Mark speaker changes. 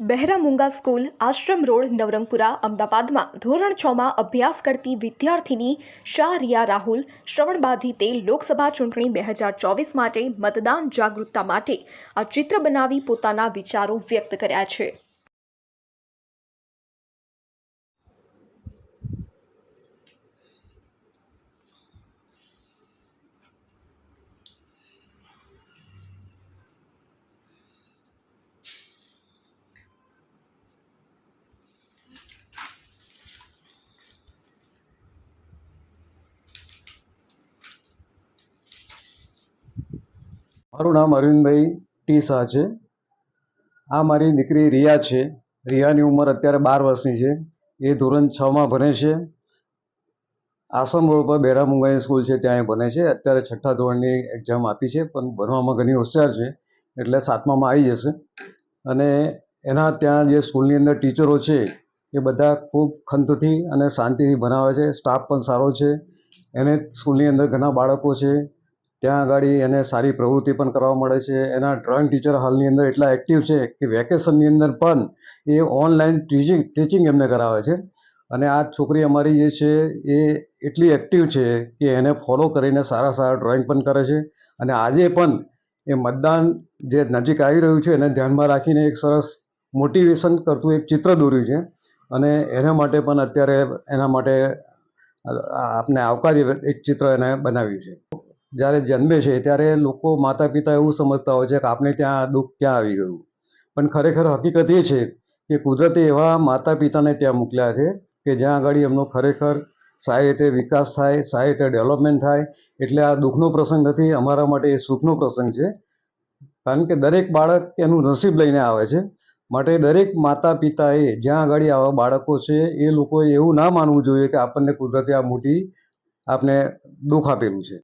Speaker 1: બહેરામુંગા school, Ashram road, Navrangpura, અમદાવાદમાં ધોરણ છમાં અભ્યાસ કરતી વિદ્યાર્થીની શાહ રિયા રાહુલ શ્રવણબાધિતે લોકસભા ચૂંટણી બે હજાર ચોવીસ માટે મતદાન જાગૃતતા માટે આ ચિત્ર બનાવી પોતાના વિચારો વ્યક્ત કર્યા છે.
Speaker 2: મારું નામ અરવિંદભાઈ ટી શાહ છે. આ મારી દીકરી રિયા છે. રિયાની ઉંમર અત્યારે બાર વર્ષની છે. એ ધોરણ છમાં ભણે છે. આસમ રોડ પર બેરામુંગાની સ્કૂલ છે, ત્યાં એ ભણે છે. અત્યારે છઠ્ઠા ધોરણની એક્ઝામ આપી છે, પણ ભણવામાં ઘણી હોશિયાર છે, એટલે સાતમામાં આવી જશે. અને એના ત્યાં જે સ્કૂલની અંદર ટીચરો છે, એ બધા ખૂબ ખંતથી અને શાંતિથી ભણાવે છે. સ્ટાફ પણ સારો છે. એને સ્કૂલની અંદર ઘણા બાળકો છે. ત્યાં આગળ એને સારી પ્રવૃત્તિ પણ કરવા મળે છે. એના ડ્રોઈંગ ટીચર હાલની અંદર એટલા એક્ટિવ છે કે વેકેશનની અંદર પણ એ ઓનલાઈન ટીચિંગ ટીચિંગ એમને કરાવે છે. અને આ છોકરી અમારી જે છે એ એટલી એક્ટિવ છે કે એને ફોલો કરીને સારા સારા ડ્રોઈંગ પણ કરે છે. અને આજે પણ એ મતદાન જે નજીક આવી રહ્યું છે એને ધ્યાનમાં રાખીને એક સરસ મોટિવેશન કરતું એક ચિત્ર દોર્યું છે. અને એના માટે પણ અત્યારે એના માટે આપને આવકારી એક ચિત્ર એને બનાવ્યું છે. જ્યારે જન્મે છે ત્યારે લોકો માતા પિતા એવું સમજતા હોય છે કે આપણે ત્યાં દુઃખ ક્યાં આવી ગયું. પણ ખરેખર હકીકત એ છે કે કુદરતે એવા માતા પિતાને ત્યાં મોકલ્યા છે કે જ્યાં આગળ એમનો ખરેખર સારી રીતે વિકાસ થાય, સારી રીતે ડેવલપમેન્ટ થાય, એટલે આ દુઃખનો પ્રસંગ નથી, અમારા માટે એ સુખનો પ્રસંગ છે. કારણ કે દરેક બાળક એનું નસીબ લઈને આવે છે. માટે દરેક માતા પિતાએ જ્યાં આગળ આવા બાળકો છે એ લોકોએ એવું ના માનવું જોઈએ કે આપણને કુદરતે આ મોટી આપને દુઃખ આપેલું છે.